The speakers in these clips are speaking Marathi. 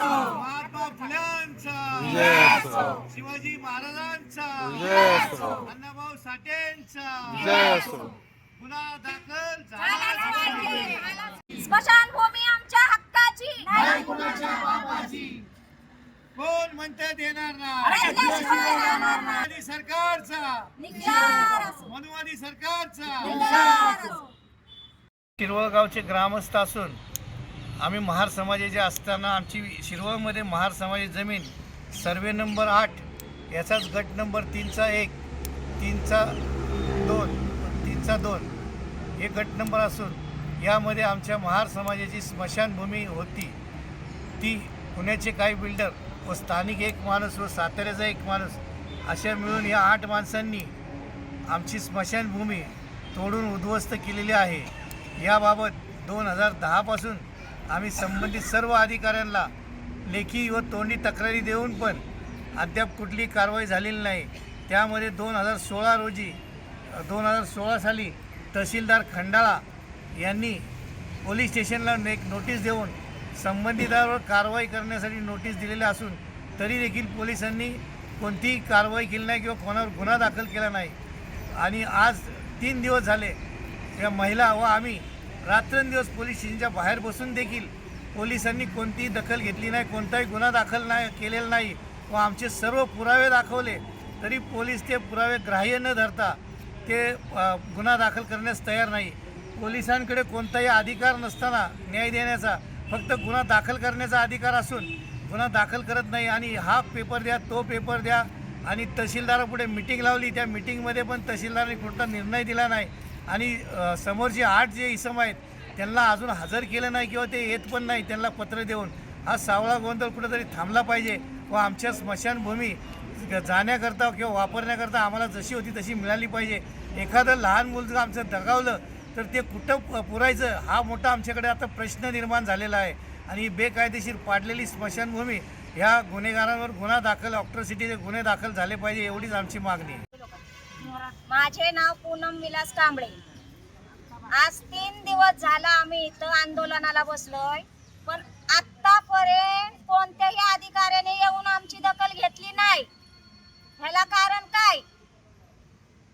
महात्मा फुल्यांचा. शिवाजी महाराजांचा. अण्णाभाऊ साठेंचा. गुन्हा दाखल स्मशानभूमी आमच्या हक्काची. कोण म्हणतं देणार रडल्याशिवाय राहणार नाही. सरकारचा. मनुवादी सरकारचा. शिरवळगावचे ग्रामस्थ असून आम्ही महार समाजाचे असताना आमची शिरवळमध्ये महार समाजाची जमीन सर्वे नंबर आठ याचाच गट नंबर तीनचा एक तीनचा दोन तीनचा दोन हे गट नंबर असून यामध्ये आमच्या महार समाजाची स्मशानभूमी होती. ती पुण्याचे काही बिल्डर व स्थानिक एक माणूस व साताऱ्याचा एक माणूस अशा मिळून या आठ माणसांनी आमची स्मशानभूमी तोडून उद्ध्वस्त केलेली आहे. याबाबत दोन हजार दहापासून आम्ही संबंधित सर्व अधिकाऱ्यांना लेखी व तोंडी तक्रारी देऊन पण अद्याप कुठली कारवाई झालेली नाही. त्यामध्ये दोन हजार सोळा रोजी दोन हजार सोळा साली तहसीलदार खंडाळा यांनी पोलीस स्टेशनला एक नोटीस देऊन संबंधितावर कारवाई करण्यासाठी नोटीस दिलेली असून तरी देखील पोलिसांनी कोणतीही कारवाई केली नाही किंवा कोणावर गुन्हा दाखल केला नाही. आणि आज तीन दिवस झाले या महिला व आम्ही रात्रंदिवस पोलीस स्टेशनच्या बाहेर बसून देखील पोलिसांनी कोणतीही दखल घेतली नाही कोणताही गुन्हा दाखल नाही केलेला नाही व आमचे सर्व पुरावे दाखवले. तरी पोलीस ते पुरावे ग्राह्य न धरता ते गुन्हा दाखल करण्यास तयार नाही. पोलिसांकडे कोणताही अधिकार नसताना न्याय देण्याचा फक्त गुन्हा दाखल करण्याचा अधिकार असून गुन्हा दाखल करत नाही आणि हा पेपर द्या तो पेपर द्या आणि तहसीलदारापुढे मिटिंग लावली. त्या मिटिंगमध्ये पण तहसीलदारांनी कोणता निर्णय दिला नाही. आणि समोरचे आठ जे इसम आहेत त्यांना अजून हजर केलं नाही किंवा ते येत पण नाही त्यांना पत्र देऊन. हा सावळा गोंधळ कुठेतरी थांबला पाहिजे व आमच्या स्मशानभूमी जाण्याकरता किंवा वापरण्याकरता आम्हाला जशी होती तशी मिळाली पाहिजे. एखादं लहान मुलगं आमचं दगावलं तर ते कुठं प- पुरायचं? हा मोठा आमच्याकडे आता प्रश्न निर्माण झालेला आहे. आणि बेकायदेशीर पाडलेली स्मशानभूमी ह्या गुन्हेगारांवर गुन्हा दाखल ऑक्ट्रॉसिटीचे गुन्हे दाखल झाले पाहिजे एवढीच आमची मागणी माझे नाव पूनम विलास कांबळे. आज तीन दिवस झाला आम्ही इथं आंदोलनाला बसलोय. पण आतापर्यंत कोणत्याही अधिकाऱ्याने येऊन आमची दखल घेतली नाही. ह्याला कारण काय?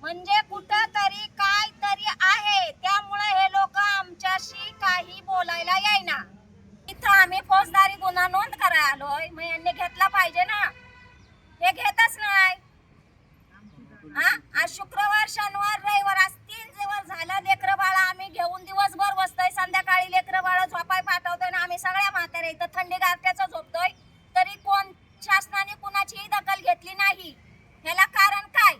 म्हणजे कुठं तरी काय तरी आहे. त्यामुळे हे लोक आमच्याशी काही बोलायला येईना. इथं आम्ही फौजदारी गुन्हा नोंद करायला आलोय. मग यांनी घेतला पाहिजे ना? हे घेतच नाही. हा? आज शुक्रवार शनिवार रविवार आज तीन दिवस झालं लेकर बाळा आम्ही घेऊन दिवसभर बसतोय. संध्याकाळी लेकर बाळा झोपाय पाठवतोय ना आम्ही सगळ्या म्हाताऱ्या इथं थंडी गारठ्याचं झोपतोय. तरी कोण शासनाने कुणाचीही दखल घेतली नाही. ह्याला कारण काय?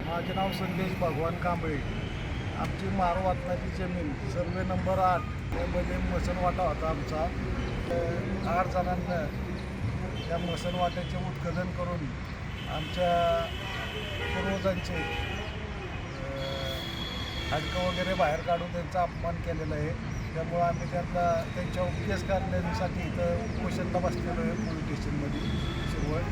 माझे नाव संदेश भगवान कांबळे. आमची मारवातनाची जमीन सर्वे नंबर आठ. यामध्ये मसनवाटा होता आमचा. तर आठ जणांना त्या मसनवाट्याचे उत्खनन करून आमच्या पूर्वजांचे हडकं हाडकं वगैरे बाहेर काढून त्यांचा अपमान केलेला आहे. त्यामुळं आम्ही त्यांना त्यांच्या केस करण्यासाठी इथं उपोषणला बसलेलो आहे पोलीस स्टेशनमध्ये सुरुवात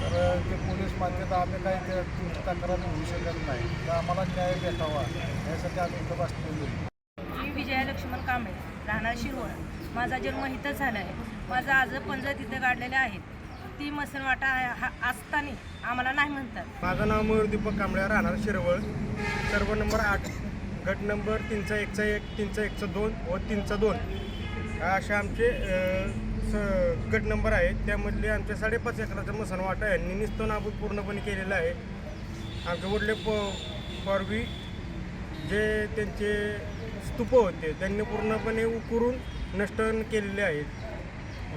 तर ते पोलीस मान्यता आम्ही काही तुमची तक्रार होऊ शकत नाही. तर आम्हाला न्याय भेटावा. यासाठी आम्ही इथं बसलेलो आहे. मी विजया लक्ष्मण कांबळे राहणार शिरवळ. माझा जन्म इथंच झाला आहे. माझा आज पंजा तिथं काढलेले आहेत ती मसनवाटा हा असताना आम्हाला नाही म्हणतात. माझं नाव मयूर दीपक कांबळे राहणार शिरवळ. सर्व नंबर आठ गट नंबर तीनचा एकचा एक तीनचा एकचा दोन व तीनचा दोन. असे आमचे अ, स गट नंबर आहेत. त्यामधले आमच्या साडेपाच एकराचा मसनवाटा यांनी निस्तो नाबूद पूर्णपणे केलेला आहे. आमचे वडले प पूर्वी जे त्यांचे स्तूप होते त्यांनी पूर्णपणे उकरून नष्ट केलेले आहेत.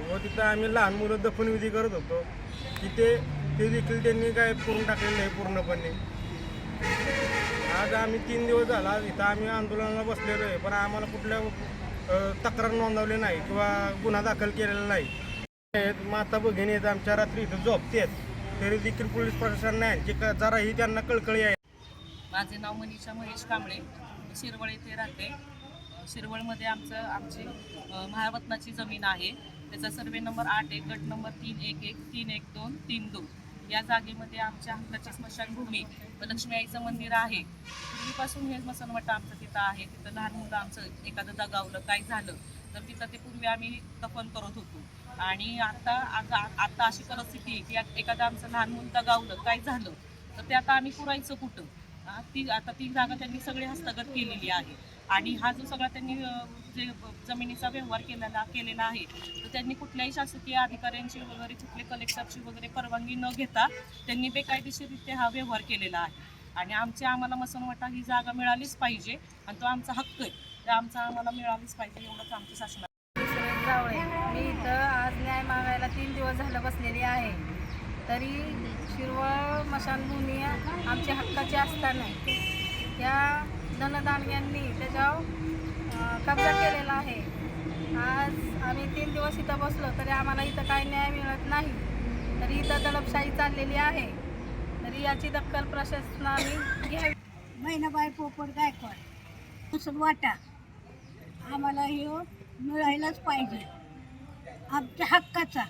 व तिथं आम्ही लहान मुलं दफनविधी करत होतो. तिथे ते देखील त्यांनी काय करून टाकलेलं आहे पूर्णपणे. आज आम्ही तीन दिवस झाला इथं आम्ही आंदोलनाला बसलेलो आहे पण आम्हाला कुठल्या तक्रार नोंदवली नाही किंवा गुन्हा दाखल केलेला नाही. आहेत, माता भगिनी आहेत आमच्या रात्री इथं झोपतेत. तरी देखील पोलीस प्रशासनाने यांची क- जराही त्यांना कळकळी आहे. माझे नाव मनीषा महेश कांबळे. शिरवळ येथे राहते. शिरवळमध्ये आमचं आमची अ, महारत्नाची जमीन आहे. त्याचा सर्वे नंबर आठ एक गट नंबर तीन एक एक तीन एक दोन तीन दोन. या जागेमध्ये आमच्या हक्काची स्मशानभूमी व लक्ष्मी आईचं मंदिर आहे. पूर्वीपासून हे स्मशानवाटा आमचं तिथं आहे. तिथं लहान मुलं आमचं एखादं दगावलं काय झालं तर तिथं ते पूर्वी आम्ही दफन करत होतो. आणि आता आता अशी परिस्थिती आहे की एखादं आमचं लहान मुलं दगावलं काय झालं तर ते आता आम्ही पुरायचं कुठं? ती आता ती जागा त्यांनी सगळी हस्तगत केलेली आहे. आणि हा जो सगळा त्यांनी जे जमिनीचा व्यवहार केलेला केलेला आहे तर त्यांनी कुठल्याही शासकीय अधिकाऱ्यांची वगैरे कुठले कलेक्टरची वगैरे परवानगी न घेता त्यांनी बेकायदेशीररित्या हा व्यवहार केलेला आहे. आणि आमच्या आम्हाला मसनवटा ही जागा मिळालीच पाहिजे आणि तो आमचा हक्क आहे. तर आमचा आम्हाला मिळालीच पाहिजे एवढंच आमचं शासना मी इथं आज न्याय मागायला तीन दिवस झालं बसलेली आहे. तरी शिरवळ मशानभूमी आमच्या हक्काची असताना त्या धनदानग्यांनी त्याच्यावर अं, कब्जा केलेला आहे. आज आम्ही तीन दिवस इथं बसलो तरी आम्हाला इथं काही न्याय मिळत नाही. तरी इथं दडपशाही चाललेली आहे. तरी याची दखल प्रशासनाने घ्यावी. महिनाबाई पोपट गायकवाड असं वाटा. आम्हाला हे मिळायलाच पाहिजे. आमच्या हक्काचा.